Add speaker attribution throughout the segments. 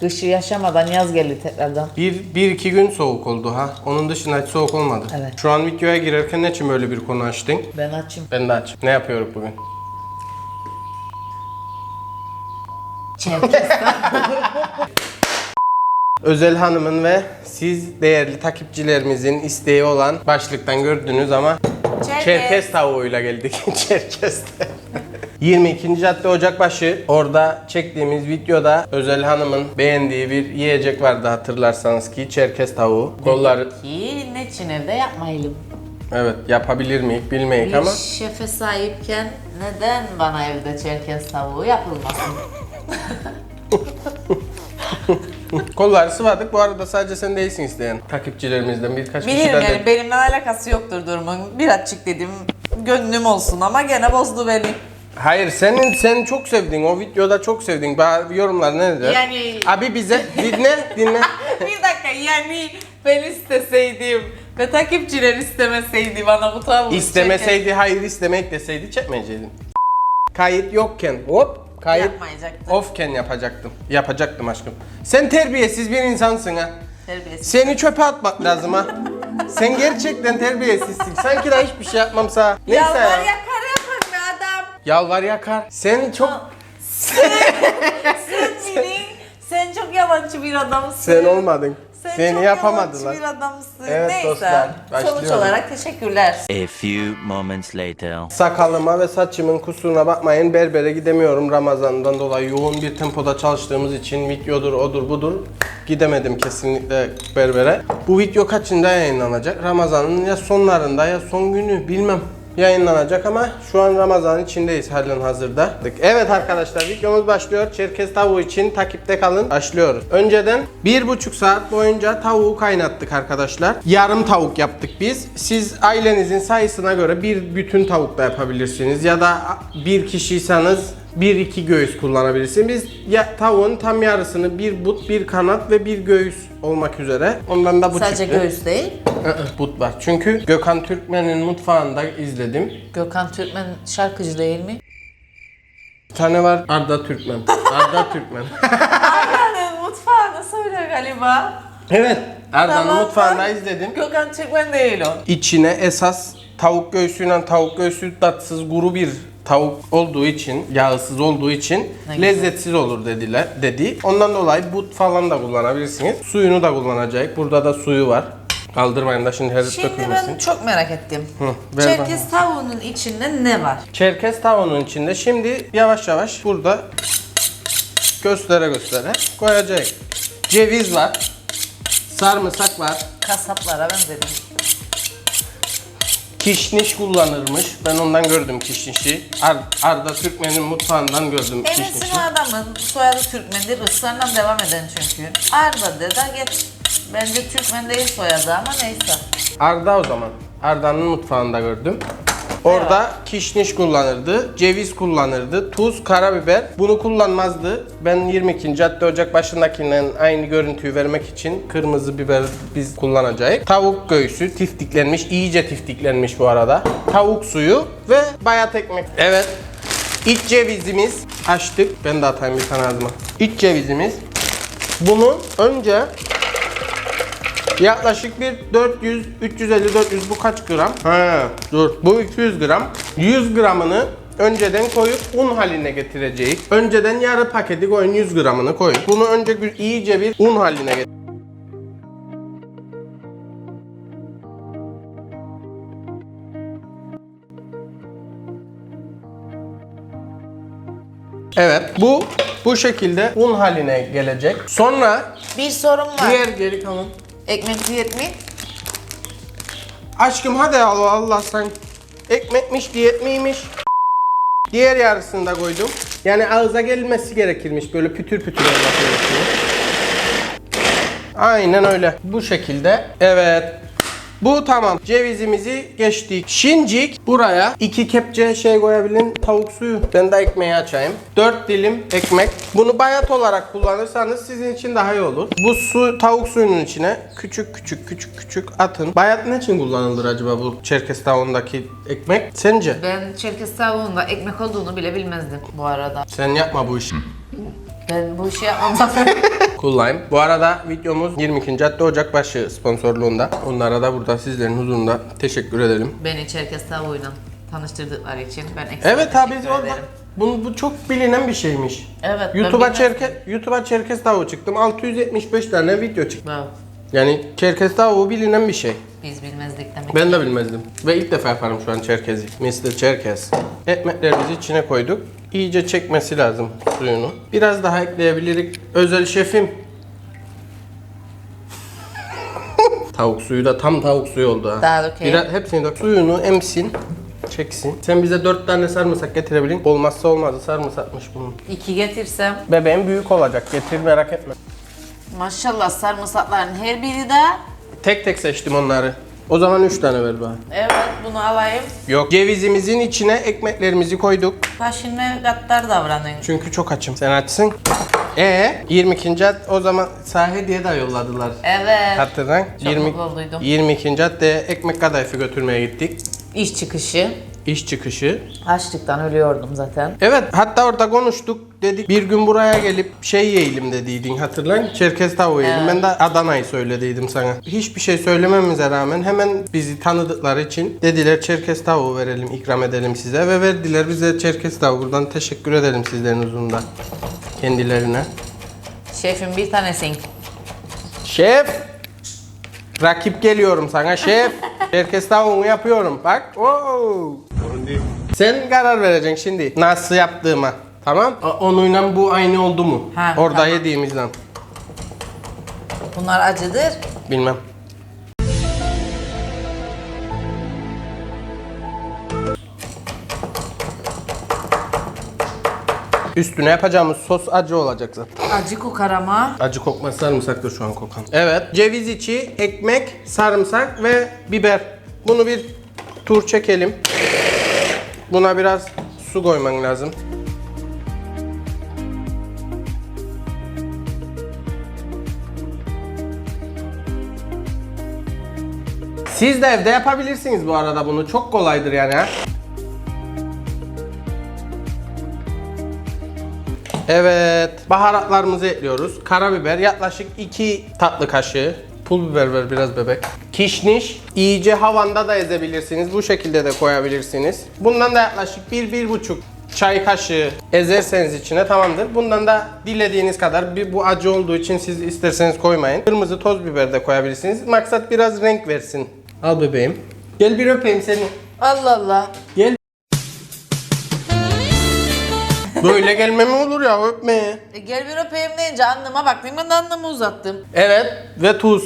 Speaker 1: Kışı yaşamadan yaz geldi tekrardan.
Speaker 2: Bir, bir iki gün soğuk oldu ha. Onun dışında hiç soğuk olmadı.
Speaker 1: Evet.
Speaker 2: Şu an videoya girerken ne için böyle bir konu açtın?
Speaker 1: Ben açım.
Speaker 2: Ben de açım. Ne yapıyoruz bugün? Özel Hanım'ın ve siz değerli takipçilerimizin isteği olan başlıktan gördünüz ama
Speaker 1: Çerkez.
Speaker 2: Çerkez tavuğuyla geldik Çerkez'de. 22. cadde Ocakbaşı orada çektiğimiz videoda Özel Hanım'ın beğendiği bir yiyecek vardı hatırlarsanız ki Çerkez tavuğu. Kolları
Speaker 1: Ki ne için evde yapmayalım.
Speaker 2: evet yapabilir miyik bilmeyik
Speaker 1: Bir
Speaker 2: ama
Speaker 1: şefe sahipken neden bana evde çerkez tavuğu yapılmasın?
Speaker 2: kolları sıvadık. Bu arada sadece sen değilsin isteyen. Takipçilerimizden birkaç kişi
Speaker 3: Bilirim
Speaker 2: de
Speaker 3: yani benimle alakası yoktur durumun. Birazcık dedim gönlüm olsun ama gene bozdu beni.
Speaker 2: Hayır senin sen çok sevdin o videoda çok sevdin. Bana yorumlar nedir?
Speaker 1: Yani-
Speaker 2: Abi bize dinle dinle.
Speaker 3: bir dakika yani ben isteseydim ve takipçiler istemeseydi bana bu tavuğu
Speaker 2: İstemeseydi hayır istemek deseydi çekmeyeceydin. Kayıt yokken hop kayıt
Speaker 3: Yapmayacaktın.
Speaker 2: offken yapacaktım. Yapacaktım aşkım. Sen terbiyesiz bir insansın ha.
Speaker 3: Terbiyesiz.
Speaker 2: Seni çöpe atmak lazım ha. Sen gerçekten terbiyesizsin. Sanki daha hiçbir şey yapmamsa. Neyse
Speaker 3: Yalvar
Speaker 2: ya. Yalvar yakar. Sen çok
Speaker 3: Sen beni, sen çok yalancı bir adamsın.
Speaker 2: sen olmadın.
Speaker 3: Sen
Speaker 2: Seni
Speaker 3: çok
Speaker 2: yapamadılar.
Speaker 3: yalancı bir adamsın.
Speaker 2: Evet
Speaker 3: Neyse.
Speaker 2: dostlar,
Speaker 3: Sonuç
Speaker 2: başlıyorum.
Speaker 3: olarak teşekkürler.
Speaker 4: A few moments later.
Speaker 2: Sakalıma ve saçımın kusuruna bakmayın. Berbere gidemiyorum Ramazan'dan dolayı. Yoğun bir tempoda çalıştığımız için videodur, odur, budur. Gidemedim kesinlikle berbere. Bu video kaçında yayınlanacak? Ramazan'ın ya sonlarında ya son günü bilmem yayınlanacak ama şu an Ramazan içindeyiz halen hazırda. Evet arkadaşlar videomuz başlıyor. Çerkez tavuğu için takipte kalın. Başlıyoruz. Önceden bir buçuk saat boyunca tavuğu kaynattık arkadaşlar. Yarım tavuk yaptık biz. Siz ailenizin sayısına göre bir bütün tavuk da yapabilirsiniz. Ya da bir kişiyseniz bir iki göğüs kullanabilirsiniz. Biz ya, tavuğun tam yarısını bir but, bir kanat ve bir göğüs olmak üzere. Ondan da bu
Speaker 1: Sadece
Speaker 2: çıktı.
Speaker 1: göğüs değil.
Speaker 2: But var. Çünkü Gökhan Türkmen'in mutfağında izledim.
Speaker 1: Gökhan Türkmen şarkıcı değil mi?
Speaker 2: Bir tane var Arda Türkmen. Arda Türkmen.
Speaker 3: Yani mutfağını söyle galiba.
Speaker 2: evet. Arda'nın
Speaker 3: Tamam,
Speaker 2: mutfağında izledim.
Speaker 3: Gökhan Türkmen değil o.
Speaker 2: İçine esas tavuk göğsüyle tavuk göğsü tatsız kuru bir tavuk olduğu için, yağsız olduğu için
Speaker 1: Ne
Speaker 2: lezzetsiz olur dediler dedi. Ondan dolayı but falan da kullanabilirsiniz. Suyunu da kullanacak. Burada da suyu var. Kaldırmayın da şimdi her
Speaker 3: Şimdi
Speaker 2: dökülmesin.
Speaker 3: ben çok merak ettim.
Speaker 2: Hı, ver
Speaker 3: Çerkez tavuğunun içinde ne var?
Speaker 2: Çerkez tavuğunun içinde şimdi yavaş yavaş burada göstere göstere koyacak. Ceviz var. Sarımsak var.
Speaker 3: Kasaplara benzedim.
Speaker 2: Kişniş kullanırmış. Ben ondan gördüm kişnişi. Ar- Arda Türkmen'in mutfağından gördüm kişnişi.
Speaker 3: o adamın soyadı Türkmen'dir. Israrla devam eden çünkü. Arda de da geç. Bence Türkmen değil soyadı ama neyse.
Speaker 2: Arda o zaman. Arda'nın mutfağında gördüm. Orada kişniş kullanırdı, ceviz kullanırdı, tuz, karabiber. Bunu kullanmazdı. Ben 22. cadde Ocak başındakinden aynı görüntüyü vermek için kırmızı biber biz kullanacağız. Tavuk göğsü tiftiklenmiş, iyice tiftiklenmiş bu arada. Tavuk suyu ve bayat ekmek. Evet. İç cevizimiz açtık. Ben de atayım bir tane ağzıma. İç cevizimiz. Bunu önce Yaklaşık bir 400, 350, 400 bu kaç gram? He, dur. Bu 200 gram. 100 gramını önceden koyup un haline getireceğiz. Önceden yarı paketi koyun 100 gramını koyun. Bunu önce gü- iyice bir un haline getir. Evet, bu bu şekilde un haline gelecek. Sonra
Speaker 3: Bir sorum var.
Speaker 2: diğer geri kalan
Speaker 3: Ekmek diyet mi?
Speaker 2: Aşkım hadi Allah Allah sen. Ekmekmiş, diyet miymiş? Diğer yarısını da koydum. Yani ağza gelmesi gerekirmiş. Böyle pütür pütür olması gerekiyor. Aynen öyle. Bu şekilde. Evet. Bu tamam. Cevizimizi geçtik. Şincik buraya iki kepçe şey koyabilin tavuk suyu. Ben de ekmeği açayım. 4 dilim ekmek. Bunu bayat olarak kullanırsanız sizin için daha iyi olur. Bu su tavuk suyunun içine küçük küçük küçük küçük atın. Bayat ne için kullanılır acaba bu Çerkez tavuğundaki ekmek? Sence?
Speaker 1: Ben çerkez tavuğunda ekmek olduğunu bile bilmezdim bu arada.
Speaker 2: Sen yapma bu işi.
Speaker 3: Ben bu işi yapmam.
Speaker 2: Cool Lime. Bu arada videomuz 22. Cadde Ocakbaşı sponsorluğunda. Onlara da burada sizlerin huzurunda teşekkür edelim.
Speaker 3: Beni Çerkez tavuğuyla tanıştırdıkları için ben ekstra
Speaker 2: Evet abi
Speaker 3: teşekkür ederim.
Speaker 2: bu, bu çok bilinen bir şeymiş.
Speaker 3: Evet. ben
Speaker 2: YouTube'a
Speaker 3: bilmem-
Speaker 2: Çerkez YouTube'a Çerkez tavuğu çıktım. 675 tane video çıktı.
Speaker 3: Wow.
Speaker 2: Yani Çerkez tavuğu bilinen bir şey.
Speaker 3: Biz bilmezdik demek.
Speaker 2: Ben de bilmezdim. Ve ilk defa yaparım şu an Çerkez'i. Mr. Çerkez. Ekmeklerimizi içine koyduk. İyice çekmesi lazım suyunu. Biraz daha ekleyebiliriz. Özel şefim. tavuk suyu da tam tavuk suyu oldu ha.
Speaker 3: Daha okey.
Speaker 2: Biraz hepsini de suyunu emsin. Çeksin. Sen bize dört tane sarımsak getirebilin. Olmazsa olmazı sarımsakmış bunun.
Speaker 3: İki getirsem
Speaker 2: Bebeğin büyük olacak. Getir merak etme.
Speaker 3: Maşallah sarımsakların her biri de
Speaker 2: Tek tek seçtim onları. O zaman üç tane ver bana.
Speaker 3: evet bunu alayım.
Speaker 2: Yok. Cevizimizin içine ekmeklerimizi koyduk.
Speaker 3: Kaşın ve gaddar davranın.
Speaker 2: Çünkü çok açım. Sen açsın. E 22. ad o zaman sahi diye de yolladılar.
Speaker 3: Evet.
Speaker 2: Hatırlan.
Speaker 3: Çok mutlu olduydum.
Speaker 2: 22. caddeye ekmek kadayıfı götürmeye gittik.
Speaker 3: İş çıkışı.
Speaker 2: İş çıkışı.
Speaker 3: Açlıktan ölüyordum zaten.
Speaker 2: Evet hatta orada konuştuk. Dedik bir gün buraya gelip şey yiyelim dediydin hatırlan. Çerkez tavuğu yiyelim.
Speaker 3: Evet.
Speaker 2: Ben de Adana'yı söylediydim sana. Hiçbir şey söylememize rağmen hemen bizi tanıdıkları için dediler Çerkez tavuğu verelim, ikram edelim size ve verdiler bize Çerkez tavuğu. Buradan teşekkür ederim sizlerin huzurunda. Kendilerine.
Speaker 3: Şefim bir tanesin.
Speaker 2: Şef! Rakip geliyorum sana şef. Herkes tavuğunu yapıyorum. Bak. Oo. Sen karar vereceksin şimdi. Nasıl yaptığıma. Tamam? O- Onunla bu aynı oldu mu?
Speaker 3: Ha,
Speaker 2: Orada
Speaker 3: tamam.
Speaker 2: yediğimizden.
Speaker 3: Bunlar acıdır.
Speaker 2: Bilmem. Üstüne yapacağımız sos acı olacak zaten.
Speaker 3: Acı kokar ama.
Speaker 2: Acı kokmaz sarımsaktır şu an kokan. Evet. Ceviz içi, ekmek, sarımsak ve biber. Bunu bir tur çekelim. Buna biraz su koyman lazım. Siz de evde yapabilirsiniz bu arada bunu. Çok kolaydır yani ha. Evet, baharatlarımızı ekliyoruz. Karabiber yaklaşık 2 tatlı kaşığı. Pul biber ver biraz bebek. Kişniş iyice havanda da ezebilirsiniz. Bu şekilde de koyabilirsiniz. Bundan da yaklaşık 1-1,5 çay kaşığı ezerseniz içine tamamdır. Bundan da dilediğiniz kadar bir bu acı olduğu için siz isterseniz koymayın. Kırmızı toz biber de koyabilirsiniz. Maksat biraz renk versin. Al bebeğim. Gel bir öpeyim seni.
Speaker 3: Allah Allah.
Speaker 2: Gel. Böyle gelme mi olur ya öpmeye?
Speaker 3: E, gel bir öpeyim deyince annıma baktım ben de annımı uzattım.
Speaker 2: Evet ve tuz.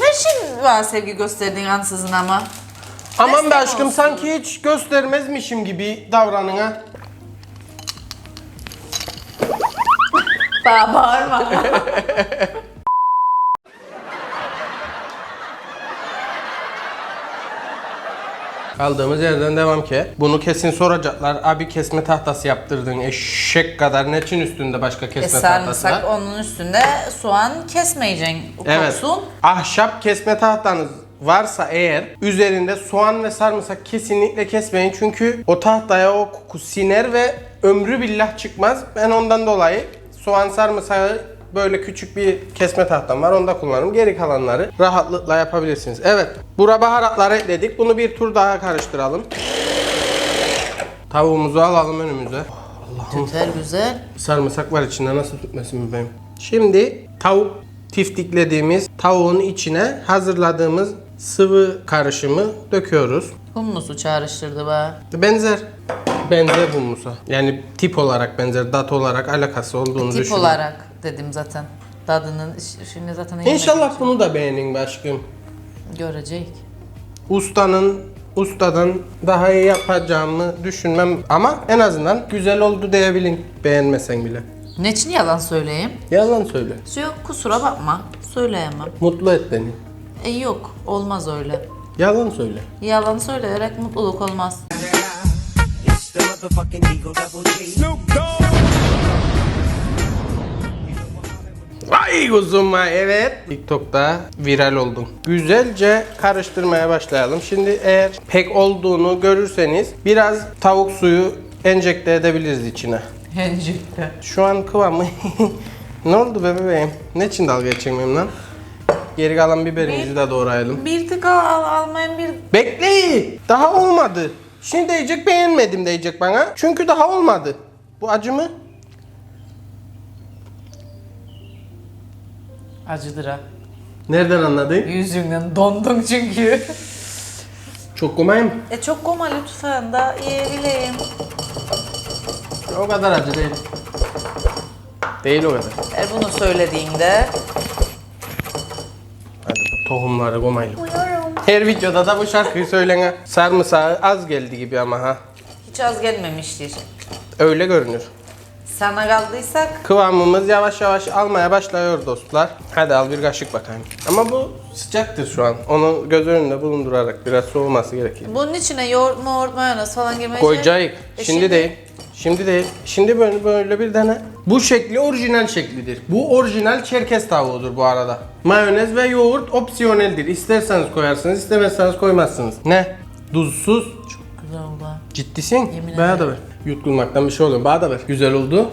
Speaker 3: Ne şimdi bana sevgi gösterdiğin ansızın ama.
Speaker 2: Aman be
Speaker 3: Destek
Speaker 2: aşkım
Speaker 3: olsun.
Speaker 2: sanki hiç göstermezmişim gibi davranın ha.
Speaker 3: Bana bağırma.
Speaker 2: Kaldığımız yerden devam ki. Bunu kesin soracaklar. Abi kesme tahtası yaptırdın eşek kadar. Ne için üstünde başka
Speaker 3: e,
Speaker 2: kesme tahtası var?
Speaker 3: onun üstünde soğan kesmeyeceksin.
Speaker 2: Evet.
Speaker 3: Koksun.
Speaker 2: Ahşap kesme tahtanız varsa eğer üzerinde soğan ve sarımsak kesinlikle kesmeyin. Çünkü o tahtaya o koku siner ve ömrü billah çıkmaz. Ben ondan dolayı soğan sarımsağı böyle küçük bir kesme tahtam var. Onda kullanırım. Geri kalanları rahatlıkla yapabilirsiniz. Evet. Bura baharatları ekledik. Bunu bir tur daha karıştıralım. Tavuğumuzu alalım önümüze.
Speaker 3: Tüter güzel.
Speaker 2: Sarımsak var içinde nasıl tutmasın bebeğim. Şimdi tavuk tiftiklediğimiz tavuğun içine hazırladığımız sıvı karışımı döküyoruz.
Speaker 3: Hummusu çağrıştırdı bana.
Speaker 2: Benzer. Benzer humusa. Yani tip olarak benzer, dat olarak alakası olduğunu
Speaker 3: Tip
Speaker 2: düşünüyorum.
Speaker 3: olarak dedim zaten. Tadının şimdi zaten.
Speaker 2: İnşallah bunu da beğenin be aşkım.
Speaker 3: Görecek.
Speaker 2: Ustanın ustadan daha iyi yapacağımı düşünmem ama en azından güzel oldu diyebilin beğenmesen bile.
Speaker 3: Ne için yalan söyleyeyim?
Speaker 2: Yalan söyle.
Speaker 3: Yok kusura bakma. Söyleyemem.
Speaker 2: Mutlu et beni.
Speaker 3: E yok olmaz öyle.
Speaker 2: Yalan söyle.
Speaker 3: Yalan söyleyerek mutluluk olmaz.
Speaker 2: Vay Vay kuzuma evet. TikTok'ta viral oldum. Güzelce karıştırmaya başlayalım. Şimdi eğer pek olduğunu görürseniz biraz tavuk suyu enjekte edebiliriz içine.
Speaker 3: Enjekte.
Speaker 2: Şu an kıvamı... ne oldu be bebeğim? Ne için dalga geçirmeyeyim lan? Geri kalan biberimizi de doğrayalım.
Speaker 3: Bir tık al, al almayın bir
Speaker 2: Bekle! Daha olmadı. Şimdi diyecek beğenmedim diyecek bana. Çünkü daha olmadı. Bu acı mı?
Speaker 3: acıdır ha.
Speaker 2: Nereden anladın?
Speaker 3: Yüzünden dondun çünkü.
Speaker 2: Çok komayım.
Speaker 3: e çok koma lütfen da yiyebileyim.
Speaker 2: O kadar acı değil. Değil o kadar.
Speaker 3: E bunu söylediğinde
Speaker 2: Hadi bu tohumları komayalım. Her videoda da bu şarkıyı söylene sarımsağı az geldi gibi ama ha.
Speaker 3: hiç az gelmemiştir.
Speaker 2: Öyle görünür.
Speaker 3: Sana kaldıysak
Speaker 2: Kıvamımız yavaş yavaş almaya başlıyor dostlar. Hadi al bir kaşık bakayım. Ama bu sıcaktır şu an. Onu göz önünde bulundurarak biraz soğuması gerekir.
Speaker 3: bunun içine yoğurt yoğurt mayonez falan girmeyecek.
Speaker 2: Koyacağız.
Speaker 3: E
Speaker 2: Şimdi, değil. Şimdi değil. Şimdi böyle böyle bir tane. Bu şekli orijinal şeklidir. Bu orijinal çerkez tavuğudur bu arada. Mayonez ve yoğurt opsiyoneldir. İsterseniz koyarsınız, istemezseniz koymazsınız. Ne? Tuzsuz.
Speaker 3: Güzel oldu.
Speaker 2: Ciddisin.
Speaker 3: Yemin
Speaker 2: Bana da ver. Yutkulmaktan bir şey oluyor. Bana da ver. Güzel oldu.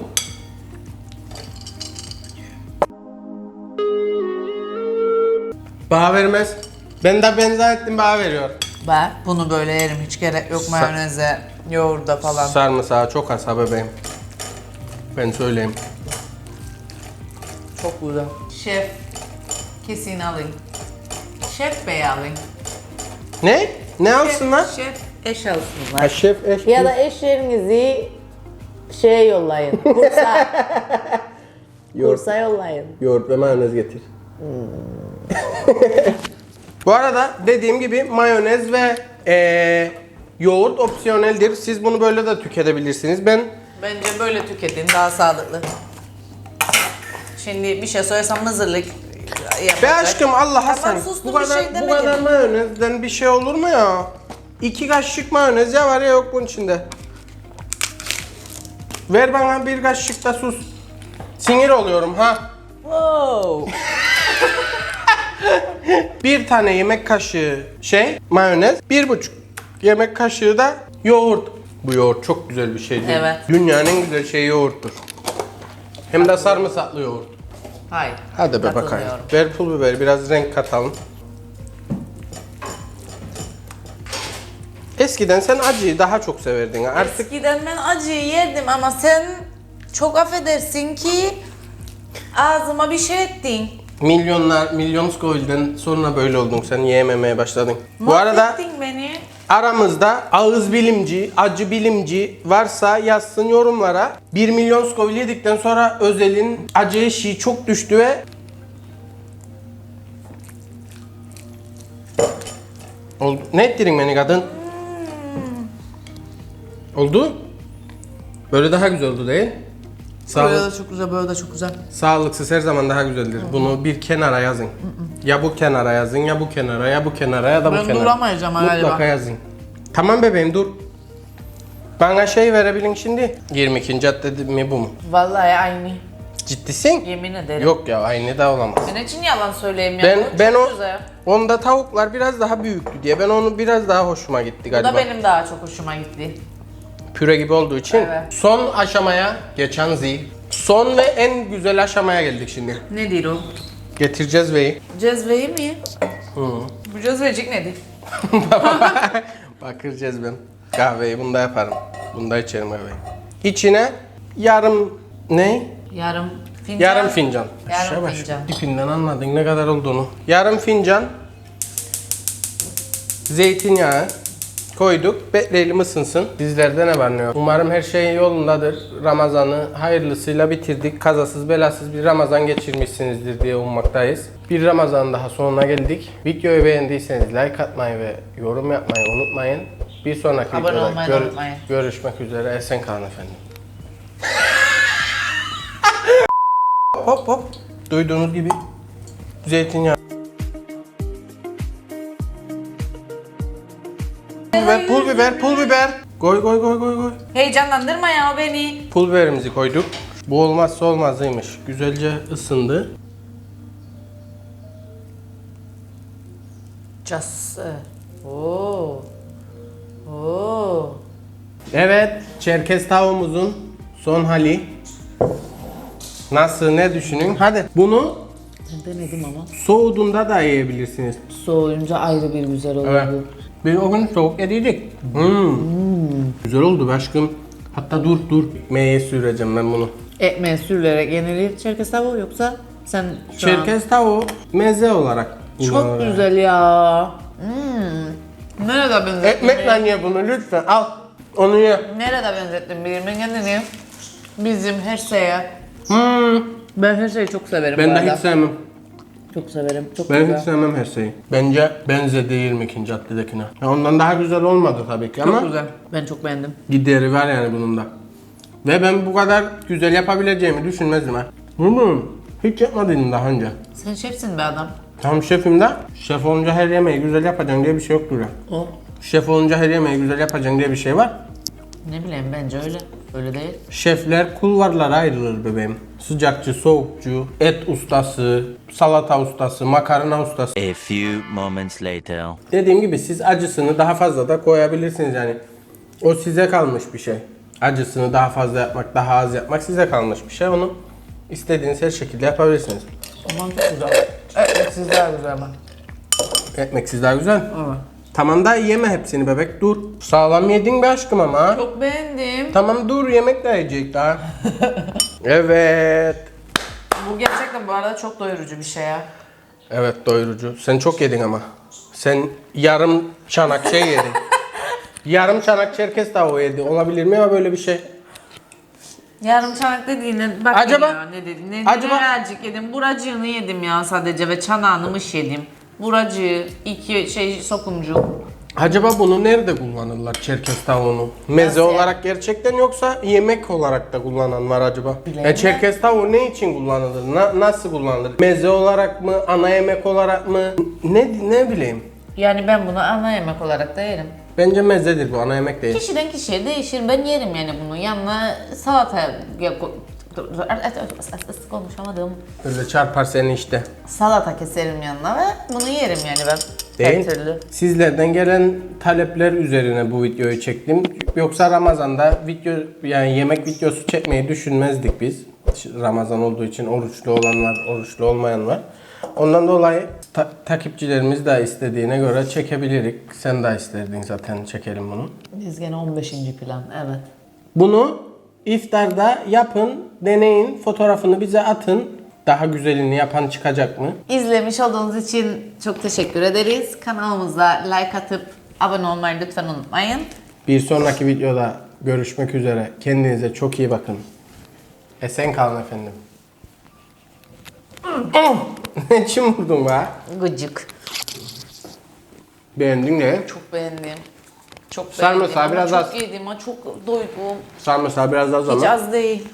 Speaker 2: Bana vermez. Ben de benzer ettim bana veriyor.
Speaker 3: Ben bunu böyle yerim hiç gerek yok mayoneze, yoğurda falan.
Speaker 2: Sarımsağı çok az ha bebeğim. Ben söyleyeyim.
Speaker 3: Çok güzel. Şef kesin alayım. Şef bey alayım.
Speaker 2: Ne? Ne alsınlar?
Speaker 3: Şef eş alsınlar.
Speaker 2: Ha, şef eş.
Speaker 1: Ya da eşlerinizi şeye yollayın. Bursa.
Speaker 2: Yoğurt,
Speaker 1: Bursa yollayın.
Speaker 2: yoğurt ve mayonez getir. Bu arada dediğim gibi mayonez ve eee, yoğurt opsiyoneldir. Siz bunu böyle de tüketebilirsiniz. Ben
Speaker 3: Bence böyle tüketin daha sağlıklı. Şimdi bir şey söylesem mızırlık yapacak.
Speaker 2: Be aşkım Allah Hasan.
Speaker 3: sustum,
Speaker 2: Bu
Speaker 3: bir
Speaker 2: kadar
Speaker 3: şey
Speaker 2: bu
Speaker 3: demedim.
Speaker 2: kadar mayonezden bir şey olur mu ya? İki kaşık mayonez ya var ya yok bunun içinde. Ver bana bir kaşık da sus. Sinir oluyorum ha.
Speaker 3: Wow.
Speaker 2: Bir tane yemek kaşığı şey mayonez, bir buçuk yemek kaşığı da yoğurt. Bu yoğurt çok güzel bir şey değil.
Speaker 3: Evet.
Speaker 2: Dünyanın en güzel şeyi yoğurttur. Hem de sarımsaklı yoğurt.
Speaker 3: Hayır.
Speaker 2: Hadi be bakayım.
Speaker 3: katılmıyorum.
Speaker 2: Ver pul biber biraz renk katalım. Eskiden sen acıyı daha çok severdin. Artık
Speaker 3: Eskiden ben acıyı yerdim ama sen çok affedersin ki ağzıma bir şey ettin.
Speaker 2: milyonlar, milyon Scoville'den sonra böyle oldun. Sen yiyememeye başladın. Bu arada
Speaker 3: Mahvettin beni.
Speaker 2: Aramızda ağız bilimci, acı bilimci varsa yazsın yorumlara. 1 milyon Scoville yedikten sonra Özel'in acı eşiği çok düştü ve Oldu. Ne ettirin beni kadın? Oldu. Böyle daha güzel oldu değil?
Speaker 3: Böyle
Speaker 2: Sağlık,
Speaker 3: de çok güzel, böyle de çok güzel.
Speaker 2: sağlıksız her zaman daha güzeldir. Bunu bir kenara yazın. Ya bu kenara yazın, ya bu kenara, ya bu kenara, ya da bu
Speaker 3: Ben
Speaker 2: kenara.
Speaker 3: duramayacağım
Speaker 2: Mutlaka
Speaker 3: galiba.
Speaker 2: yazın. Tamam bebeğim dur. Bana şey verebilin şimdi. 22. cadde mi bu mu?
Speaker 3: Vallahi aynı.
Speaker 2: Ciddisin?
Speaker 3: Yemin ederim.
Speaker 2: Yok ya aynı da olamaz.
Speaker 3: Ben için yalan söyleyeyim ya.
Speaker 2: Ben
Speaker 3: Bu
Speaker 2: ben
Speaker 3: çok
Speaker 2: o
Speaker 3: güzel.
Speaker 2: onda tavuklar biraz daha büyüktü diye ben onu biraz daha hoşuma gitti
Speaker 3: Bu
Speaker 2: galiba.
Speaker 3: da benim daha çok hoşuma gitti.
Speaker 2: Püre gibi olduğu için.
Speaker 3: Evet.
Speaker 2: Son aşamaya geçen zil. Son ve en güzel aşamaya geldik şimdi.
Speaker 3: Nedir o?
Speaker 2: Getireceğiz veyi.
Speaker 3: Cezveyi mi? Bu cezvecik nedir?
Speaker 2: Bakıracağız ben. Kahveyi bunda yaparım. Bunda içerim kahveyi. İçine yarım ne?
Speaker 3: Yarım fincan.
Speaker 2: Yarım fincan.
Speaker 3: Yarım
Speaker 2: Aşağı bak,
Speaker 3: fincan.
Speaker 2: Dipinden anladın ne kadar olduğunu. Yarım fincan zeytinyağı koyduk. Bekleyelim ısınsın. Sizlerde ne var ne yok. Umarım her şey yolundadır. Ramazan'ı hayırlısıyla bitirdik. Kazasız belasız bir Ramazan geçirmişsinizdir diye ummaktayız. Bir Ramazan daha sonuna geldik. Videoyu beğendiyseniz like atmayı ve yorum yapmayı unutmayın. Bir sonraki
Speaker 3: Abone
Speaker 2: videoda
Speaker 3: da unutmayın.
Speaker 2: görüşmek üzere. Esen kalın efendim. hop hop. Duyduğunuz gibi zeytinyağı. biber, pul biber. Koy koy koy koy koy.
Speaker 3: Heyecanlandırma ya beni.
Speaker 2: Pul biberimizi koyduk. Bu olmazsa olmazıymış. Güzelce ısındı.
Speaker 3: Cası. Oo. Oo.
Speaker 2: Evet, Çerkez tavuğumuzun son hali. Nasıl ne düşünün? Hadi bunu
Speaker 3: denedim ama.
Speaker 2: soğuduğunda da yiyebilirsiniz.
Speaker 3: Soğuyunca ayrı bir güzel oluyor.
Speaker 2: Evet. Biz o gün soğuk yediydik. Hmm. Güzel oldu aşkım. Hatta dur dur. Ekmeğe süreceğim ben bunu.
Speaker 3: Ekmeğe sürülerek yenilir Çerkez tavuğu yoksa sen şu an...
Speaker 2: Çerkez tavuğu meze olarak
Speaker 3: Çok güzel ya. Hmm. Nerede benzettin?
Speaker 2: Ekmekle ye bunu lütfen. Al. Onu ye.
Speaker 3: Nerede benzettin bilirim kendini? Bizim her şeye.
Speaker 2: Hmm.
Speaker 3: Ben her şeyi çok severim
Speaker 2: Ben de
Speaker 3: arada.
Speaker 2: hiç sevmem.
Speaker 3: Çok severim. Çok
Speaker 2: Ben
Speaker 3: güzel.
Speaker 2: hiç sevmem her şeyi. Bence benze değil mi ikinci caddedekine? Ya ondan daha güzel olmadı tabii ki ama
Speaker 3: Çok güzel. Ben çok beğendim.
Speaker 2: gideri var yani bunun da. Ve ben bu kadar güzel yapabileceğimi düşünmezdim ha. Hmm. Hiç yapmadıydım daha önce.
Speaker 3: Sen şefsin be adam.
Speaker 2: Tam şefim de şef olunca her yemeği güzel yapacaksın diye bir şey yoktur ya.
Speaker 3: O.
Speaker 2: Şef olunca her yemeği güzel yapacaksın diye bir şey var.
Speaker 3: Ne bileyim bence öyle. Öyle değil.
Speaker 2: Şefler kulvarlara ayrılır bebeğim. Sıcakçı, soğukçu, et ustası, salata ustası, makarna ustası.
Speaker 4: A few moments later.
Speaker 2: Dediğim gibi siz acısını daha fazla da koyabilirsiniz yani. O size kalmış bir şey. Acısını daha fazla yapmak, daha az yapmak size kalmış bir şey. Onu istediğiniz her şekilde yapabilirsiniz.
Speaker 3: Aman çok güzel. Evet siz daha güzel ama.
Speaker 2: Ekmeksiz daha güzel.
Speaker 3: Evet.
Speaker 2: Tamam da yeme hepsini bebek dur. Sağlam yedin be aşkım ama.
Speaker 3: Çok beğendim.
Speaker 2: Tamam dur yemek de yiyecek daha. evet.
Speaker 3: Bu gerçekten bu arada çok doyurucu bir şey ya.
Speaker 2: Evet doyurucu. Sen çok yedin ama. Sen yarım çanak şey yedin. yarım çanak çerkez tavuğu yedi. Olabilir mi ya böyle bir şey?
Speaker 3: Yarım çanak dediğine bak
Speaker 2: Acaba-
Speaker 3: ne dedim. Ne,
Speaker 2: Acaba-
Speaker 3: Birazcık yedim. Buracığını yedim ya sadece ve çanağını mış yedim. Buracığı, iki şey sokumcu.
Speaker 2: Acaba bunu nerede kullanırlar çerkez tavuğunu? Meze
Speaker 3: Nasıl
Speaker 2: olarak gerçekten yoksa yemek olarak da kullanan var acaba? E, çerkez tavuğu ne için kullanılır? Na- nasıl kullanılır? Meze olarak mı? Ana yemek olarak mı? Ne ne bileyim.
Speaker 3: Yani ben bunu ana yemek olarak da yerim.
Speaker 2: Bence mezedir bu ana yemek değil.
Speaker 3: Kişiden kişiye değişir. Ben yerim yani bunu. Yanına salata ya- konuşamadım.
Speaker 2: Böyle çarpar seni işte.
Speaker 3: Salata keserim yanına ve bunu yerim yani ben.
Speaker 2: Değil.
Speaker 3: Her türlü.
Speaker 2: Sizlerden gelen talepler üzerine bu videoyu çektim. Yoksa Ramazan'da video yani yemek videosu çekmeyi düşünmezdik biz. Ramazan olduğu için oruçlu olan var, oruçlu olmayan var. Ondan dolayı ta- takipçilerimiz de istediğine göre çekebilirik. Sen de isterdin zaten çekelim bunu.
Speaker 3: Biz gene 15. plan. Evet.
Speaker 2: Bunu iftarda yapın, deneyin, fotoğrafını bize atın. Daha güzelini yapan çıkacak mı?
Speaker 3: İzlemiş olduğunuz için çok teşekkür ederiz. Kanalımıza like atıp abone olmayı lütfen unutmayın.
Speaker 2: Bir sonraki videoda görüşmek üzere. Kendinize çok iyi bakın. Esen kalın efendim. Oh! Ne için vurdun be?
Speaker 3: Gıcık.
Speaker 2: Beğendin de.
Speaker 3: Çok beğendim. Çok
Speaker 2: Sarımsağı
Speaker 3: beğendim ama
Speaker 2: biraz
Speaker 3: çok
Speaker 2: az.
Speaker 3: yedim ama çok doydum.
Speaker 2: Sarımsağı biraz daha
Speaker 3: Hiç
Speaker 2: zaman.
Speaker 3: az değil.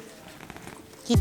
Speaker 3: Hiç-